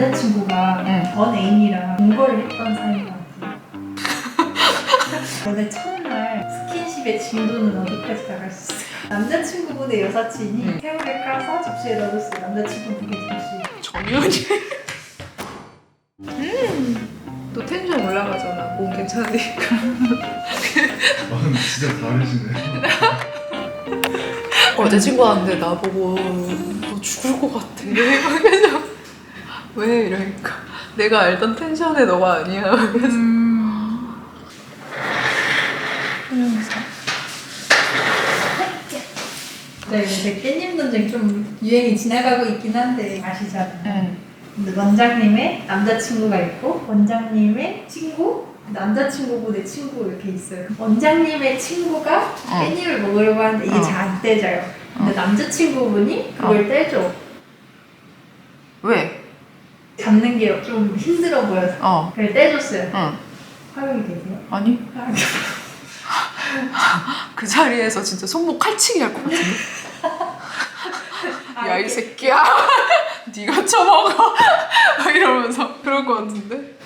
남자친구가 응. 전 애인이랑 동거를 했던 사이인 것 같아요. 너네 첫날 스킨십의 진도는 어디까지 나갈 수 있을까? 남자친구분의 여사친이 응. 새우를 까서 접시에 넣어줬어요. 남자친구분의 접시. 정연이. 음. 또 텐션 올라가잖아. 몸 괜찮으니까. 아 근데 진짜 다르시네. 어제 친구한테 나보고 너 죽을 것 같아. 그래서 왜 이러니까 내가 알던 텐션의 너가 아니야. 그래서 그러면서 네, 이제 깻잎 논쟁 좀 유행이 지나가고 있긴 한데 아시잖아요. 응. 근데 원장님의 남자친구가 있고 원장님의 친구, 남자친구분의 친구 이렇게 있어요. 원장님의 친구가 깻잎을 먹으려고 하는데 이게 어. 잘 안 떼져요. 근데 남자친구분이 그걸 떼줘. 왜? 잡는 게 좀 힘들어 보여서 어. 그걸 떼줬어요. 응. 활용이 되세요? 아니 그 자리에서 진짜 손목 칼치기 할 것 같은데. 아, 야 이 이렇게- 새끼야. 네가 쳐먹어. 막 이러면서 그럴 것 같은데.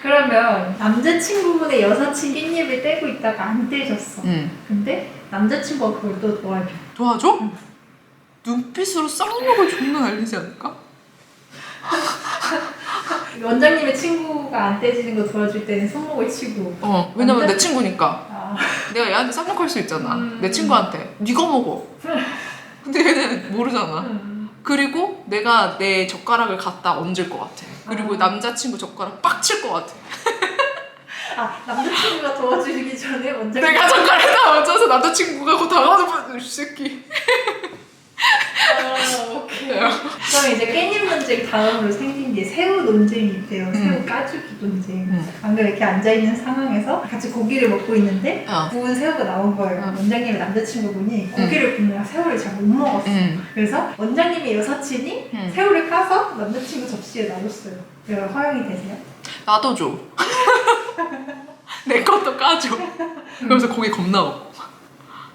그러면 남자친구분의 여사친 깻잎을 떼고 있다가 안 떼졌어. 응. 근데 남자친구가 그걸 또 도와줘. 도와줘? 눈빛으로 쌍욕을 존나 날리지 않을까? 원장님의 친구가 안 떼지는 거 도와줄 때는 손목을 치고 어. 왜냐면 내 친구니까. 아, 내가 얘한테 쌍욕할 수 있잖아. 음. 내 친구한테. 네가 먹어. 근데 얘는 모르잖아. 음. 그리고 내가 내 젓가락을 갖다 얹을 것 같아. 그리고 아. 남자친구 젓가락 빡 칠 것 같아. 아 남자친구가 도와주시기 전에 원장님 내가 젓가락 다 얹어서 남자친구가 그거 당하는 이 새끼. 그럼 이제 깻잎 논쟁 다음으로 생긴 게 새우 논쟁이 있대요 새우 음. 까주기 논쟁 응. 방금 이렇게 앉아있는 상황에서 같이 고기를 먹고 있는데 어. 구운 새우가 나온 거예요 응. 원장님의 남자친구분이 고기를 굽느라 새우를 잘 못 먹었어 응. 그래서 원장님의 여사친이 응. 새우를 까서 남자친구 접시에 놔줬어요 그거 허용이 되세요? 나도 줘. 내 것도 까줘. 그래서 고기 겁나 먹고.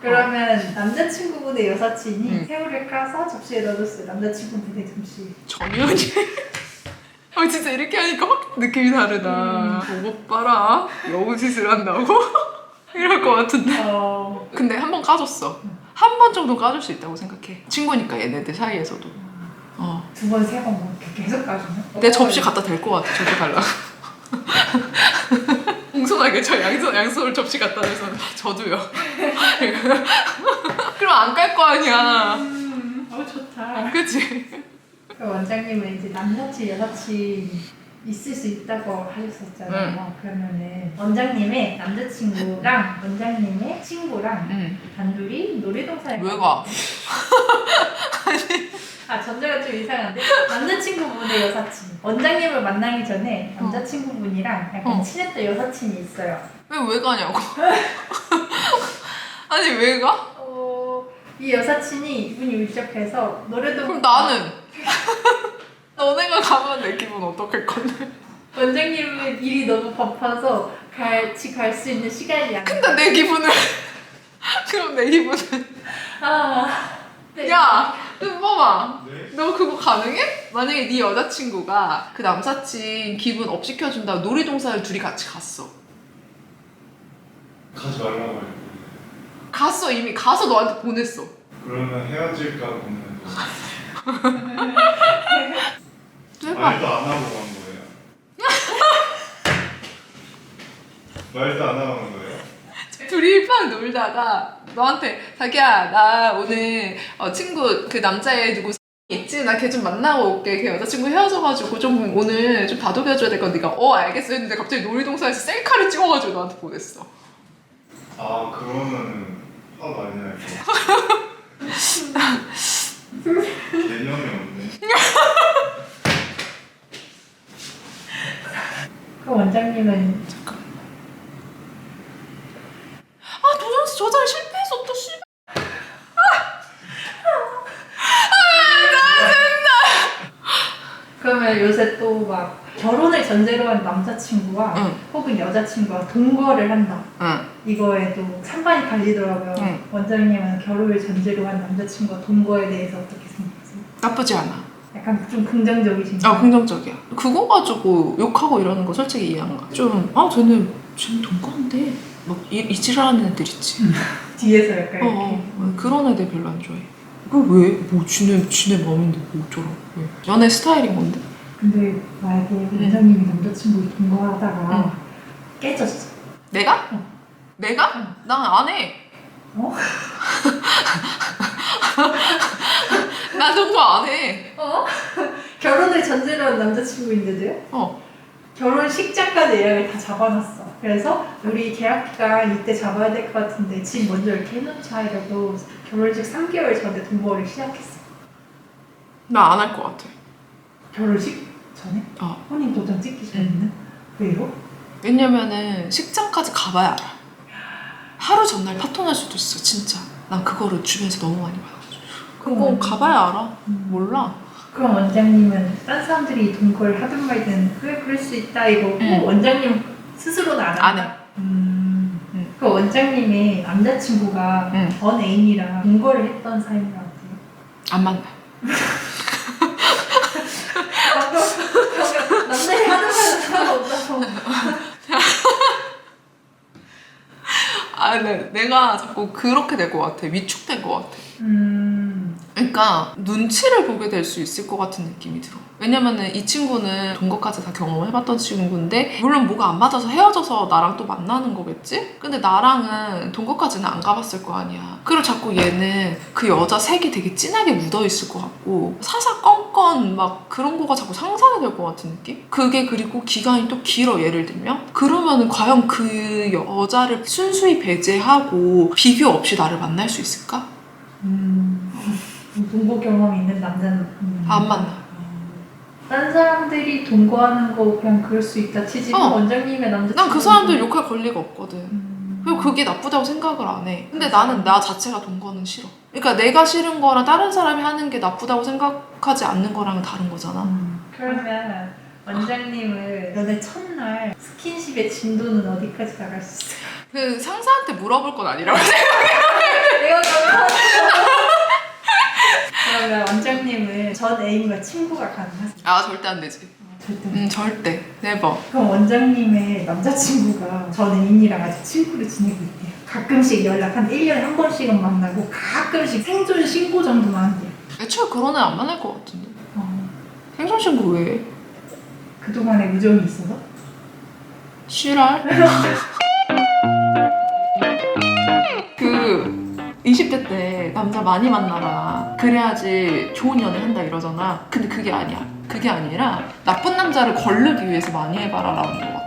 그러면 남자친구분의 여사친이 응. 새우를 까서 접시에 넣어줬어요. 남자친구분의 접시. 전현이. 아 진짜 이렇게 하니까 확 느낌이 다르다. 오고 봐라. 여우짓을 한다고? 이럴 것 같은데. 어. 근데 한 번 까줬어. 한 번 정도 까줄 수 있다고 생각해. 친구니까 얘네들 사이에서도. 어. 두 번, 세 번, 뭐 이렇게 계속 까주면? 내 접시 갖다 댈 것 같아. 저기 달라. 공손하게 저 양손 양손을 접시 갖다 대서 저도요. 그럼 안 깔 거 아니야. 음, 어, 좋다. 그치? 그 원장님은 이제 남사친, 여사친 있을 수 있다고 하셨었잖아요. 그러면은 원장님의 남자친구랑 원장님의 친구랑 응. 단둘이 놀이동산에 왜 가? 아 전제가 좀 이상한데 남자친구분의 여사친 원장님을 만나기 전에 남자친구분이랑 약간 어. 친했던 여사친이 있어요. 왜 왜 가냐고? 아니 왜 가? 어, 이 여사친이 이분이 울적해서 노래도 그럼 나는 너네가 가면 내 기분 어떡할 건데? 원장님은 일이 너무 바빠서 같이 갈 수 있는 시간이 안 돼. 근데 내 기분을 그럼 내 기분은 아, 네. 야, 은범아, 네? 너 그거 가능해? 만약에 네 여자친구가 그 남사친 기분 업 시켜준다 놀이동산을 둘이 같이 갔어. 가지 말라고 해요. 갔어 이미 가서 너한테 보냈어. 그러면 헤어질까 해봐. 말도 안 하고 간 거예요. 말도 안 하고 간 거예요. 둘이 막 놀다가 너한테 자기야 나 오늘 어, 친구 그 남자애 누구 있지? 나 걔 좀 만나고 올게. 걔 여자친구 헤어져가지고 좀 오늘 좀 다독여줘야 될 건데. 네가 어 알겠어 했는데 갑자기 놀이동산에서 셀카를 찍어가지고 나한테 보냈어. 아 그러면은 화 많이 날 거. 개념이 없네. 그 원장님은 아 도전스 저장 실패했어 또 씨. 그러면 요새 또 막 결혼을 전제로 한 남자친구와 응. 혹은 여자친구와 동거를 한다. 응. 이거에도 찬반이 갈리더라고요. 응. 원장님은 결혼을 전제로 한 남자친구와 동거에 대해서 어떻게 생각하세요? 나쁘지 않아. 약간 좀 긍정적이신 아 긍정적이야. 그거 가지고 욕하고 이러는 거 솔직히 이해 안 가. 좀아 쟤는 쟤는 동거인데 막 이, 이 지랄하는 애들 있지. 뒤에서 약간 어, 이렇게 어, 그런 애들 별로 안 좋아해. 그 왜? 뭐 지네 지네 마음인데 뭐 어쩌라. 왜? 연애 스타일인 건데. 근데 만약에 원장님이 남자친구 동거하다가 응. 깨졌어 내가? 응. 내가? 응. 난안 해. 어? 나 동거 안 해. 어? 결혼을 전제로 한 남자친구인데도요? 어. 결혼식장까지 예약을 다 잡아놨어. 그래서 우리 계약 기간 이때 잡아야 될 것 같은데 지금 먼저 이렇게 해놓자 이러고 결혼식 3개월 전에 동거를 시작했어. 나 안 할 것 같아. 결혼식 전에? 어. 혼인 도장 찍기 전에는? 왜요? 왜냐면은 식장까지 가봐야 알아. 하루 전날 파토날 수도 있어 진짜. 난 그거를 주변에서 너무 많이 받아가지고. 그거 가봐야 알아. 음. 몰라. 그럼 원장님은 딴 사람들이 동거를 하든 말든 그래 그럴 수 있다 이거 응. 원장님 스스로는 안 한다? 안 해. 음. 응. 그 원장님의 남자친구가 응. 전 애인이랑 동거를 했던 사이인 것 같아요. 안 만나. 방금 상관없다고. 아, 네. 내가 자꾸 그렇게 될 것 같아. 위축될 것 같아. 음. 그러니까 눈치를 보게 될 수 있을 것 같은 느낌이 들어. 왜냐면은 이 친구는 동거까지 다 경험해봤던 친구인데 물론 뭐가 안 맞아서 헤어져서 나랑 또 만나는 거겠지? 근데 나랑은 동거까지는 안 가봤을 거 아니야. 그리고 자꾸 얘는 그 여자 색이 되게 진하게 묻어있을 것 같고 사사건건 막 그런 거가 자꾸 상상이 될 것 같은 느낌? 그게 그리고 기간이 또 길어 예를 들면 그러면은 과연 그 여자를 순수히 배제하고 비교 없이 나를 만날 수 있을까? 음. 동거 경험이 있는 남자는 음. 안 만나. 딴 사람들이 동거하는 거 그냥 그럴 수 있다 치지 어. 원장님의 남자 난 그 사람들 욕할 권리가 없거든. 음. 그리고 그게 나쁘다고 생각을 안 해. 근데 나는 나 자체가 동거는 싫어. 그러니까 내가 싫은 거랑 다른 사람이 하는 게 나쁘다고 생각하지 않는 거랑은 다른 거잖아. 음. 그러면 원장님을 연애 첫날 스킨십의 진도는 어디까지 나갈 수 있어요? 그 상사한테 물어볼 건 아니라고. 내가 가면 그러면 원장님은 전 애인과 친구가 가능하세요? 아 절대 안 되지. 절대. 음 절대. 네버. 그럼 원장님의 남자친구가 전 애인이랑 아직 친구를 지내고 있대요. 가끔씩 연락 한 1년에 한 번씩은 만나고 가끔씩 생존 신고 정도만 한대요. 애초에 그런 애 안 만날 것 같은데. 어, 생존 신고 왜? 해? 그동안의 우정이 있어서? 실할? 그 20대 때 남자 많이 만나라. 그래야지 좋은 연애 한다 이러잖아. 근데 그게 아니야. 그게 아니라 나쁜 남자를 걸르기 위해서 많이 해봐라 라는 것 같아.